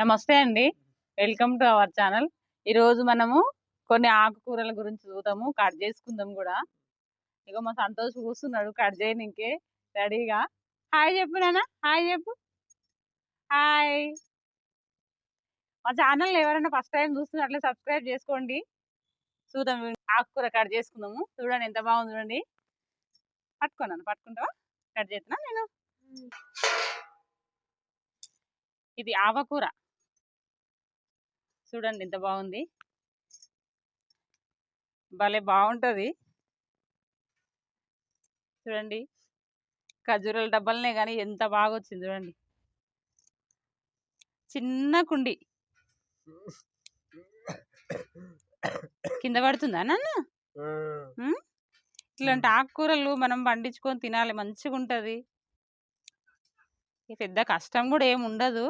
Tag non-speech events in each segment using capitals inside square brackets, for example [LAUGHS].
నమస్తే అండి. Welcome to our channel. ఈరోజు మనము కొన్ని ఆకుకూరల గురించి చూద్దాము. కట్ చేసుకుందాం కూడా. ఇక మా సంతోష్ కూర్చున్నాడు. కట్ చేయనీకే రెడీగా. హాయ్ చెప్పు నాన్న. హాయ్ చెప్పు. హాయ్. మా ఛానల్ ఎవరైనా ఫస్ట్ టైం చూస్తున్నట్లే సబ్స్క్రైబ్ చేసుకోండి. చూద్దాం ఆకుకూర కట్ చేసుకుందాము. చూడండి ఎంత బాగుంది చూడండి. పట్టుకున్నాను పట్టుకుంటావా? కట్ చేస్తున్నా నేను? ఇది ఆవకూర. చూడండి ఎంత బాగుంది. భలే బాగుంటుంది. చూడండి. ఖర్జూరాల డబ్బాలనే కానీ ఎంత బాగా వచ్చింది చూడండి. చిన్న కుండి. కింద పడుతుందా నాన్న? ఇట్లాంటి ఆకుకూరలు మనం పండించుకొని తినాలి మంచిగా ఉంటుంది పెద్ద కష్టం కూడా ఏమి ఉండదు.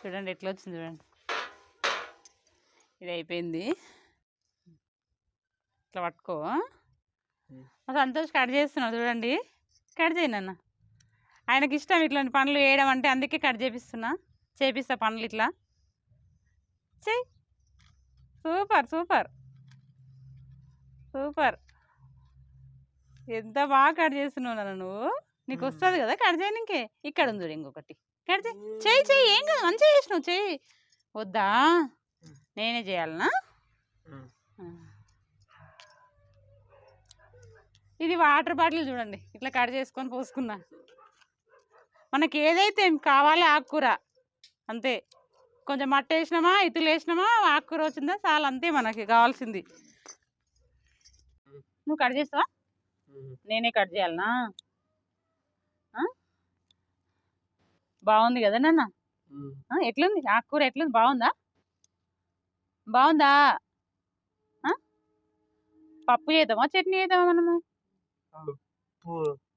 చూడండి ఎట్లా వచ్చింది చూడండి. ఇది అయిపోయింది. ఇట్లా పట్టుకో. సంతోష్ కట్ చేస్తున్నావు చూడండి. కట్ చేయనన్న ఆయనకి ఇష్టం ఇట్లాంటి పనులు వేయడం అంటే అందుకే కట్ చేపిస్తున్నా. చేపిస్తా పనులు ఇట్లా. చెయ్యి సూపర్ సూపర్. సూపర్. ఎంత బాగా కట్ చేస్తున్నావు నాన్న నువ్వు. నీకు వస్తుంది కదా కట్ చేయనికే. ఇక్కడ ఉంది చూడు ఇంకొకటి. కట్ చేయి చెయ్యి చెయ్యి ఏం కాదు మంచిగా చేసినావు చెయ్యి. వద్దా? నేనే చేయాలనా. ఇది వాటర్ బాటిల్ చూడండి ఇట్లా కట్ చేసుకొని పోసుకున్నా. మనకి ఏదైతే కావాలి ఆకుకూర అంతే. కొంచెం మట్టి వేసినామా ఇతులు వేసినామా ఆకుకూర వచ్చిందా చాలా అంతే మనకి కావాల్సింది. నువ్వు కట్ చేస్తావా? నేనే కట్ చేయాలనా? బాగుంది కదా నాన్న? ఆ, ఎట్లుంది? ఆకుకూర ఎట్లుంది? బాగుందా బాగుందా? పప్పు చేద్దామా? చట్నీ చేద్దామా మనము?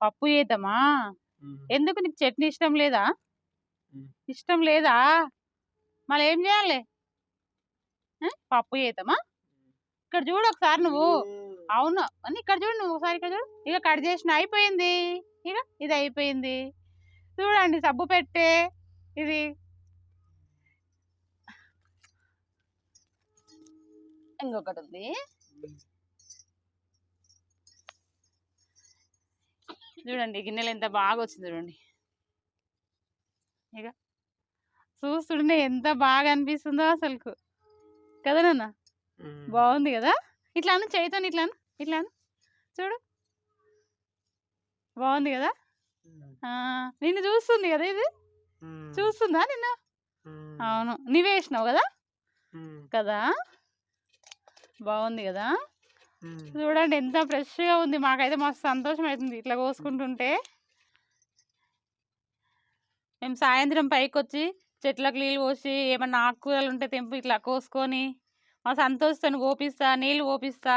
పప్పు. చేద్దామా? ఎందుకు నీకు చట్నీ ఇష్టం లేదా. ఇష్టం లేదా? మళ్ళీ ఏం చేయాలి? పప్పు చేద్దామా? ఇక్కడ చూడు ఒకసారి నువ్వు. అవును. అని ఇక్కడ చూడు నువ్వు. ఒకసారి ఇక్కడ చూడు. ఇక కట్ చేసిన అయిపోయింది. ఇక ఇది అయిపోయింది. చూడండి సబ్బు పెట్టే ఇది. ఇంకొకటి ఉంది. చూడండి గిన్నెలు ఎంత బాగా వచ్చింది చూడండి. ఇక చూస్తుంటే ఎంత బాగా అనిపిస్తుందో అసలుకు. కదా నాన్న? బాగుంది కదా? ఇట్లా అను చేయితాను ఇట్లా అను ఇట్లా అను చూడు. బాగుంది కదా? నిన్ను చూస్తుంది కదా ఇది? చూస్తుందా నిన్న? అవును. నువ్వే వేసినావు కదా? కదా? బాగుంది కదా? చూడండి ఎంత ఫ్రెష్గా ఉంది. మాకైతే మస్తు సంతోషం అవుతుంది ఇట్లా కోసుకుంటుంటే. మేము సాయంత్రం పైకి వచ్చి చెట్లకు నీళ్ళు పోసి ఏమన్నా ఆకుకూరలు ఉంటే తెంపు ఇట్లా కోసుకొని మా సంతోషంతో కోపిస్తా నీళ్ళు కోపిస్తా.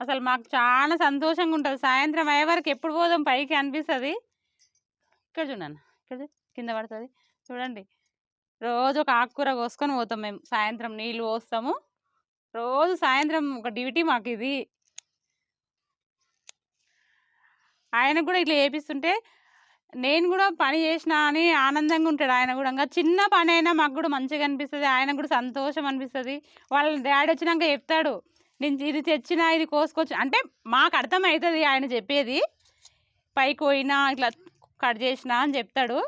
అసలు మాకు చాలా సంతోషంగా ఉంటుంది సాయంత్రం అయ్యే వరకు ఎప్పుడు పోదాం పైకి అనిపిస్తుంది. ఇక్కడ చూడండి ఇక్కడ కింద పడుతుంది. చూడండి. రోజు ఒక ఆకుకూర కోసుకొని పోతాం మేము. సాయంత్రం నీళ్ళు పోస్తాము. రోజు సాయంత్రం ఒక డ్యూటీ మాకు ఇది ఆయన కూడా ఇట్లా చేపిస్తుంటే నేను కూడా పని చేసినా అని ఆనందంగా ఉంటాడు ఆయన కూడా. ఇంకా చిన్న పని అయినా మాకు కూడా మంచిగా అనిపిస్తుంది. ఆయన కూడా సంతోషం అనిపిస్తుంది. వాళ్ళ డాడీ వచ్చినాక చెప్తాడు నేను ఇది తెచ్చినా ఇది కోసుకొచ్చు అంటే మాకు అర్థమవుతుంది ఆయన చెప్పేది. పైకి పోయినా ఇట్లా కట్ చేసినా అని చెప్తాడు.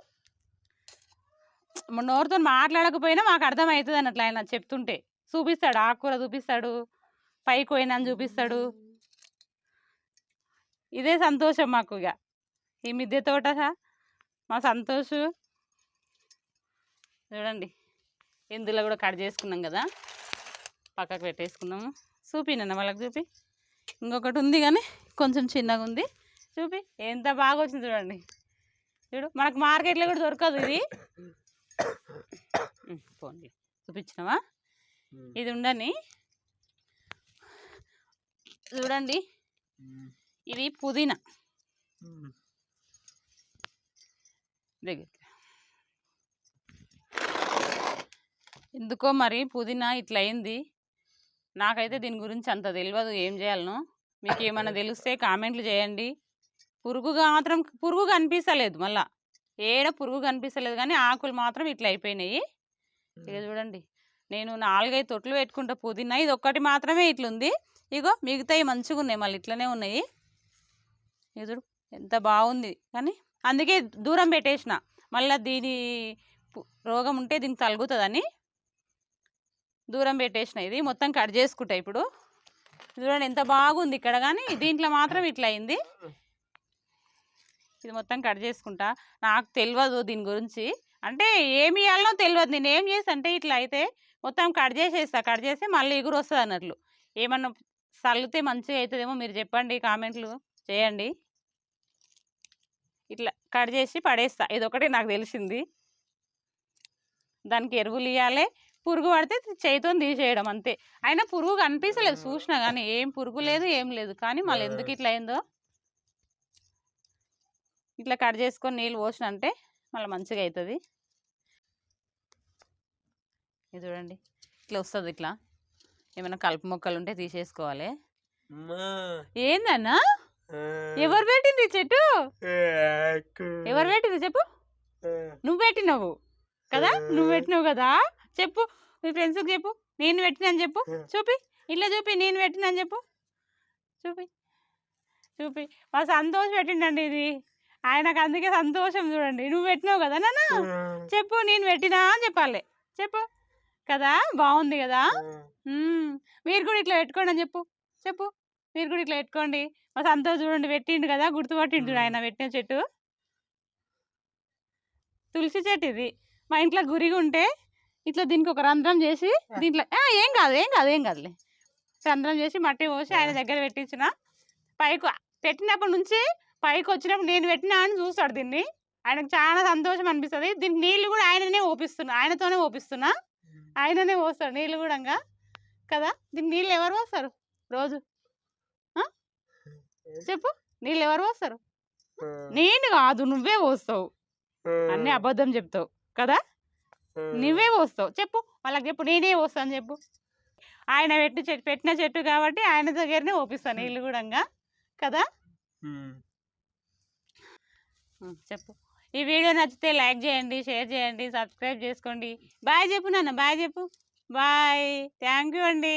నోరుతో మాట్లాడకపోయినా మాకు అర్థమవుతుంది అన్నట్లు ఆయన చెప్తుంటే. చూపిస్తాడు ఆకుకూర చూపిస్తాడు పైకి పోయినా అని చూపిస్తాడు. ఇదే సంతోషం మాకు ఇక ఈ మిద్దె తోట మా సంతోష్. చూడండి ఇందులో కూడా కట్ చేసుకున్నాం కదా. పక్కకు పెట్టేసుకున్నాము. చూపినన్న వాళ్ళకి చూపి. ఇంకొకటి ఉంది కానీ కొంచెం చిన్నగా ఉంది. చూపి ఎంత బాగా వచ్చింది చూడండి. చూడు మనకు మార్కెట్లో కూడా దొరకదు ఇది. పోండి చూపించినావా? ఇది ఉండని. చూడండి. ఇది పుదీనా. దగ్గర. ఎందుకో మరి పుదీనా ఇట్లా అయింది. నాకైతే దీని గురించి అంత తెలియదు ఏం చేయాలనో. మీకు ఏమైనా [LAUGHS] తెలిస్తే కామెంట్లు చేయండి. పురుగుగా మాత్రం పురుగు కనిపిస్తలేదు మళ్ళా. ఏడ పురుగు కనిపిస్తలేదు కానీ ఆకులు మాత్రం ఇట్లా అయిపోయినాయి. ఇక చూడండి నేను నాలుగైదు తొట్లు పెట్టుకుంటా పుదీనా ఇది ఒక్కటి మాత్రమే ఇట్లుంది. ఇగో మిగతాయి మంచిగా ఉన్నాయి మళ్ళీ ఇట్లనే ఉన్నాయి. చూడు ఎంత బాగుంది కానీ అందుకే దూరం పెట్టేసిన. మళ్ళీ దీని రోగం ఉంటే దీనికి తలుగుతుందని దూరం పెట్టేసిన ఇది. మొత్తం కట్ చేసుకుంటా ఇప్పుడు. చూడండి ఎంత బాగుంది ఇక్కడ కానీ దీంట్లో మాత్రం ఇట్లా అయింది. ఇది మొత్తం కట్ చేసుకుంటా. నాకు తెలియదు దీని గురించి. అంటే ఏమి ఇవ్వాలనో తెలియదు నేను ఏం చేసి అంటే ఇట్లా అయితే మొత్తం కట్ చేసేస్తా. కట్ చేస్తే మళ్ళీ ఎగురు వస్తుంది అన్నట్లు. ఏమన్నా చల్లితే మంచిగా అవుతుందేమో మీరు చెప్పండి కామెంట్లు చేయండి. ఇట్లా కట్ చేసి పడేస్తా. ఇది ఒకటి నాకు తెలిసింది. దానికి ఎరువులు ఇవ్వాలి పురుగు పడితే చేతితో తీసేయడం అంతే. అయినా పురుగు కనిపించలేదు చూసినా కానీ ఏం పురుగు లేదు ఏం లేదు. కానీ మళ్ళీ ఎందుకు ఇట్లా అయిందో? ఇట్లా కట్ చేసుకొని నీళ్ళు పోసిన అంటే మళ్ళీ మంచిగా అవుతుంది ఇది చూడండి. ఇట్లా వస్తుంది ఇట్లా. ఏమైనా కలుపు మొక్కలు ఉంటే తీసేసుకోవాలి. ఏందన్నా? ఎవరు పెట్టింది చెట్టు? ఎవరు పెట్టింది చెప్పు. నువ్వు పెట్టినావు కదా? నువ్వు పెట్టినావు కదా? చెప్పు. మీ ఫ్రెండ్స్కి చెప్పు. నేను పెట్టినాను చెప్పు. చూపి. ఇట్లా చూపి. నేను పెట్టినాను చెప్పు. చూపి. చూపి. మా సంతోష్ పెట్టిండండి ఇది. ఆయనకు అందుకే సంతోషం చూడండి. నువ్వు పెట్టినావు కదా నాన్న? చెప్పు నేను పెట్టినా అని చెప్పాలి. చెప్పు. కదా? బాగుంది కదా. మీరు కూడా ఇట్లా పెట్టుకోండి అని చెప్పు. చెప్పు. మీరు కూడా ఇట్లా పెట్టుకోండి. మా సంతోష్ చూడండి పెట్టిండు కదా గుర్తుపట్టిండు ఆయన పెట్టిన చెట్టు. తులసి చెట్టు ఇది. మా ఇంట్లో గురిగి ఉంటే ఇట్లా దీనికి ఒక రంధ్రం చేసి దీంట్లో ఏం కాదు ఏం కాదు ఏం కాదులే. రంధ్రం చేసి మట్టి పోసి ఆయన దగ్గర పెట్టించిన. పైకి పెట్టినప్పటి నుంచి పైకి వచ్చినప్పుడు నేను పెట్టినా అని చూస్తాడు దీన్ని. ఆయనకు చాలా సంతోషం అనిపిస్తుంది. దీనికి నీళ్ళు కూడా ఆయననే ఓపిస్తున్నా ఆయనతోనే ఓపిస్తున్నా ఆయననే పోస్తాడు నీళ్ళు కూడా. కదా? దీనికి నీళ్ళు ఎవరు పోస్తారు రోజు? చెప్పు. నీళ్ళు ఎవరు పోస్తారు? నేను కాదు నువ్వే పోస్తావు. అన్నీ అబద్ధం చెప్తావు కదా? నువ్వే పోస్తావు. చెప్పు. వాళ్ళకి చెప్పు నేనే పోస్తాను చెప్పు. ఆయన పెట్టి చెట్టు పెట్టిన చెట్టు కాబట్టి ఆయన దగ్గరనే ఓపిస్తాను నీళ్ళు కూడా. కదా? చెప్పు. ఈ వీడియో నచ్చితే లైక్ చేయండి షేర్ చేయండి సబ్స్క్రైబ్ చేసుకోండి. బాయ్ చెప్పు నాన్న బాయ్ చెప్పు. బాయ్. థ్యాంక్ యూ అండి.